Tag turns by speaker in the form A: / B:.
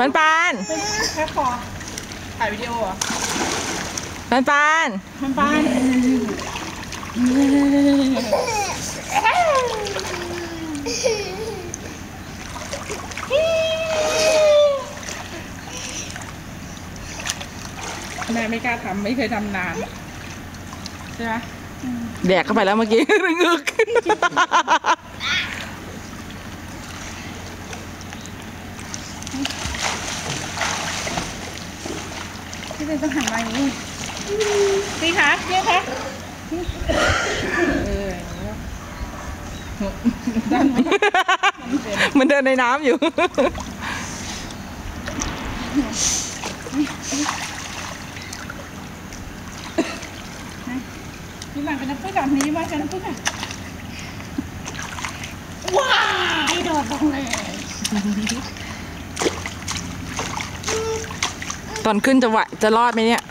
A: ปันปัน
B: แค่คอถ่ายวิดีโอเหรอ
A: ปันปัน
B: ปันปัน แม่ไม่กล้าทำไม่เคยทำนาน ใช่ไหม
A: แดกเข้าไปแล้วเมื่อกี้งึก
B: พี่เป็นต้องหันมาอย่างนี้พี่คะพี่คะเออด้านนี้
A: มันเดินในน้ำอยู่
B: นี่มันเป็นน้ำพึ่งแบบนี้มาเป็นน้ำพึ่งอะว้ายโดดลงเลย
A: ตอนขึ้นจะไหวจะรอดไหมเนี่ย